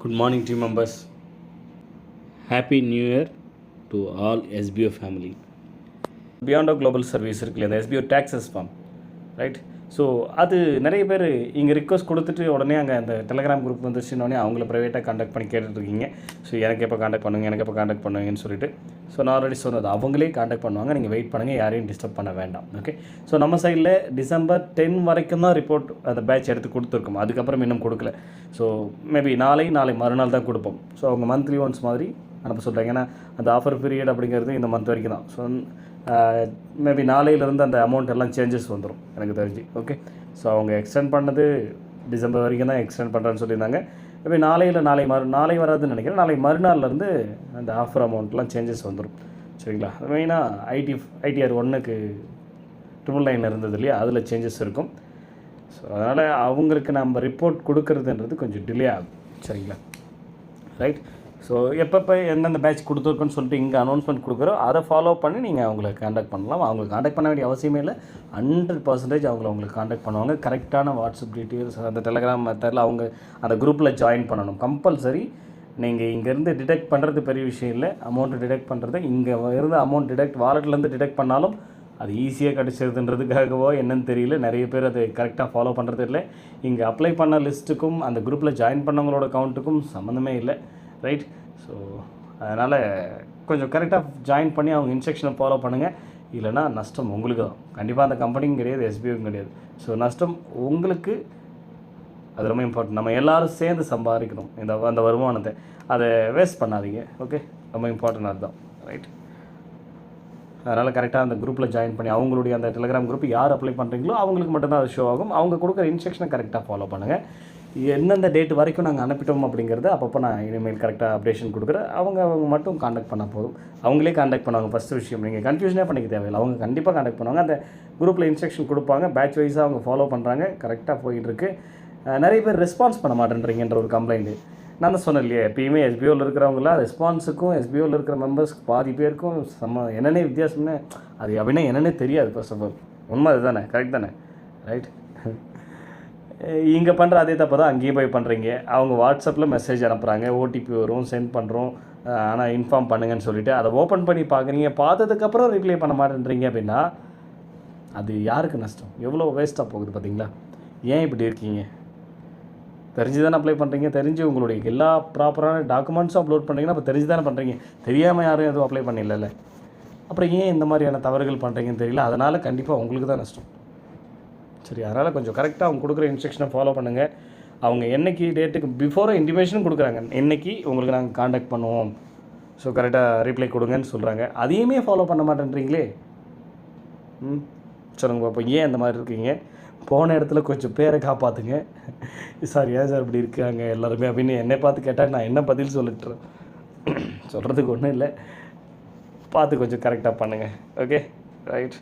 Good morning, team members. Happy New Year to all SBO family. Beyond global service இருக்குல்ல இந்த SPO taxes form right So அது நிறைய பேர் இங்கே request கொடுத்துட்டு உடனே அங்கே அந்த டெலகிராம் குரூப் வந்துச்சுன்னொடனே அவங்கள ப்ரைவேட்டாக காண்டாக்ட் பண்ணி கேட்டுட்ருக்கீங்க ஸோ எனக்கு எப்போ காண்டாக்ட் பண்ணுங்க எனக்கு எப்போ காண்டாக்ட் பண்ணுங்கன்னு சொல்லிட்டு. ஸோ நான் ஆல்ரெடி சொன்னது அவங்களே காண்டாக்ட் பண்ணுவாங்க. நீங்கள் வெயிட் பண்ணுங்கள் யாரையும் டிஸ்டர்ப் பண்ண வேண்டாம். ஓகே ஸோ நம்ம சைடில் டிசம்பர் டென் வரைக்கும் தான் ரிப்போர்ட் அந்த பேட்ச் எடுத்து கொடுத்துருக்கோம். அதுக்கப்புறம் இன்னும் கொடுக்கல. ஸோ மேபி நாளை நாளை மறுநாள் தான் கொடுப்போம். ஸோ அவங்க மந்த்லி ஒன்ஸ் மாதிரி அனுப்ப சொல்கிறாங்க ஏன்னா அந்த ஆஃபர் பீரியட் அப்படிங்கிறது இந்த மந்த் வரைக்கும் தான். ஸோ மேபி நாளையிலேருந்து அந்த அமௌண்ட் எல்லாம் சேஞ்சஸ் வந்துடும் எனக்கு தெரிஞ்சு. ஓகே ஸோ அவங்க எக்ஸ்டெண்ட் பண்ணது டிசம்பர் வரைக்கும் தான் எக்ஸ்டெண்ட் பண்ணுறேன்னு சொல்லியிருந்தாங்க. மேபி நாளையில் நாளை மறு நாளை வராதுன்னு நினைக்கிறேன். நாளை மறுநாள்லேருந்து அந்த ஆஃபர் அமௌண்ட்லாம் சேஞ்சஸ் வந்துடும் சரிங்களா? மெயினாக ஐடி ஐடிஆர் ஒன்றுக்கு ட்ரிபிள் நைன் இருந்தது இல்லையா? அதில் சேஞ்சஸ் இருக்கும். ஸோ அதனால் அவங்களுக்கு நம்ம ரிப்போர்ட் கொடுக்கறதுன்றது கொஞ்சம் டிலே ஆகும். சரிங்களா? ரைட் ஸோ எப்பப்போ எந்தெந்த பேட்ச் கொடுத்துருக்கோன்னு சொல்லிட்டு இங்கே அனௌன்ஸ்மெண்ட் கொடுக்குறோம் அதை ஃபாலோ பண்ணி நீங்கள் அவங்கள காண்டாக்ட் பண்ணலாம். அவங்களுக்கு காண்டாக்ட் பண்ண வேண்டிய அவசியமே இல்லை. ஹண்ட்ரட் பர்சன்டேஜ் அவங்கள உங்களுக்கு காண்டாக்ட் பண்ணுவாங்க. கரெக்டான வாட்ஸ்அப் டீட்டெயில்ஸ் அந்த டெலகிராம் மெத்தடில் அவங்க அந்த குரூப்பில் ஜாயின் பண்ணணும். கம்பல்சரி நீங்கள் இங்கேருந்து டிடெக்ட் பண்ணுறது பெரிய விஷயம் இல்லை. அமௌண்ட் டிடெக்ட் பண்ணுறது இங்கே இருந்து அமௌண்ட் டிடெக்ட் வாலெட்லேருந்து டிடெக்ட் பண்ணாலும் அது ஈஸியாக கிடச்சிருதுன்றதுக்காகவோ என்னன்னு தெரியல. நிறைய பேர் அதை கரெக்டாக ஃபாலோ பண்ணுறது இல்லை. இங்கே அப்ளை பண்ண லிஸ்ட்டுக்கும் அந்த குரூப்பில் ஜாயின் பண்ணவங்களோட கவுண்ட்டுக்கும் சம்மந்தமே இல்லை. ரைட் ஸோ அதனால் கொஞ்சம் கரெக்டாக ஜாயின் பண்ணி அவங்க இன்ஸ்ட்ரக்ஷனை ஃபாலோ பண்ணுங்கள் இல்லைனா நஷ்டம் உங்களுக்கு தான். கண்டிப்பாக அந்த கம்பெனியும் கிடையாது எஸ்பிஐயும் கிடையாது. ஸோ நஷ்டம் உங்களுக்கு அது ரொம்ப இம்பார்ட்டன்ட் நம்ம எல்லாரும் சேர்ந்து சம்பாதிக்கணும். இந்த அந்த வருமானத்தை. அதை வேஸ்ட் பண்ணாதீங்க. ஓகே ரொம்ப இம்பார்ட்டன்ட் அதுதான். ரைட் அதனால் கரெக்டாக அந்த குரூப்பில் ஜாயின் பண்ணி அவங்களுடைய அந்த டெலிகிராம் குரூப் யார் அப்ளை பண்ணுறீங்களோ அவங்களுக்கு மட்டும்தான் அது ஷோ ஆகும். அவங்க கொடுக்குற இன்ஸ்ட்ரக்ஷனை கரெக்டாக ஃபாலோ பண்ணுங்கள் எந்தெந்த டேட் வரைக்கும் நாங்கள் அனுப்பிட்டோம் அப்படிங்கிறத அப்பப்போ நான் இனிமேல் கரெக்டாக அப்டேஷன் கொடுக்குறேன். அவங்க அவங்க மட்டும் காண்டாக்ட் பண்ணால் போதும். அவங்களே காண்டாக்ட் பண்ணுவாங்க ஃபஸ்ட்டு விஷயம். நீங்கள் கன்ஃபியூஷனே பண்ணிக்க தேவையில்லை. அவங்க கண்டிப்பாக காண்டாக்ட் பண்ணுவாங்க. அந்த குரூப்பில் இன்ஸ்ட்ரக்ஷன் கொடுப்பாங்க. பேட்ச் வைஸாக அவங்க ஃபாலோ பண்ணுறாங்க கரெக்டாக போயிட்டுருக்கு நிறைய பேர் ரெஸ்பான்ஸ் பண்ண மாட்டேன்றீங்கன்ற ஒரு கம்ப்ளைண்ட்டு நான் தான் சொன்னேன் இல்லையா? எப்பயுமே எஸ்பிஓவில் இருக்கிறவங்களாம் ரெஸ்பான்ஸுக்கும் எஸ்பிஓவில் இருக்கிற மெம்பர்ஸ்க்கு பாதி பேருக்கும் சம்ம என்னென்ன வித்தியாசம்னு அது அப்படின்னா என்னென்னே தெரியாது ஃபர்ஸ்ட் ஆஃப் ஆல் உண்மை அதுதானே? கரெக்ட் தானே? ரைட் இங்கே பண்ணுற அதே தப்பு தான் அங்கேயே போய் பண்ணுறீங்க அவங்க வாட்ஸ்அப்பில் மெசேஜ் அனுப்புகிறாங்க ஓடிபி வரும் சென்ட் பண்ணுறோம் ஆனால் இன்ஃபார்ம் பண்ணுங்கன்னு சொல்லிவிட்டு அதை ஓப்பன் பண்ணி பார்க்குறீங்க பார்த்ததுக்கப்புறம் ரிப்ளை பண்ண மாட்டேன்றீங்க அப்படின்னா அது யாருக்கு நஷ்டம்? எவ்வளோ வேஸ்ட்டாக போகுது பார்த்தீங்களா? ஏன் இப்படி இருக்கீங்க? தெரிஞ்சு தானே அப்ளை பண்ணுறீங்க தெரிஞ்சு உங்களுடைய எல்லா ப்ராப்பரான டாக்குமெண்ட்ஸும் அப்லோட் பண்ணுறீங்கன்னா அப்போ தெரிஞ்சு தானே பண்ணுறீங்க தெரியாமல் யாரும் எதுவும் அப்ளை பண்ணிடல அப்புறம் ஏன் இந்த மாதிரியான தவறுகள் பண்ணுறீங்கன்னு தெரியல? அதனால் கண்டிப்பாக உங்களுக்கு தான் நஷ்டம். சரி அதனால் கொஞ்சம் கரெக்டாக அவங்க கொடுக்குற இன்ஸ்ட்ரக்ஷனை ஃபாலோ பண்ணுங்கள் அவங்க என்னைக்கு டேட்டுக்கு பிஃபோராக இன்டிமேஷனும் கொடுக்குறாங்க. என்றைக்கு உங்களுக்கு நாங்கள் காண்டாக்ட் பண்ணுவோம். ஸோ கரெக்டாக ரிப்ளை கொடுங்கன்னு சொல்கிறாங்க அதையுமே ஃபாலோ பண்ண மாட்டேன்றீங்களே? ம் சொல்லுங்க அப்போ ஏன் அந்த மாதிரி இருக்கீங்க? போன இடத்துல கொஞ்சம் பேரை காப்பாற்றுங்க சார் ஏன் சார் இப்படி இருக்காங்க? எல்லாருமே அப்படின்னு என்னை பார்த்து கேட்டால் நான் என்ன பதில் சொல்லிட்டுறேன் சொல்கிறதுக்கு ஒன்றும் இல்லை. பார்த்து கொஞ்சம் கரெக்டாக பண்ணுங்கள் ஓகே ரைட்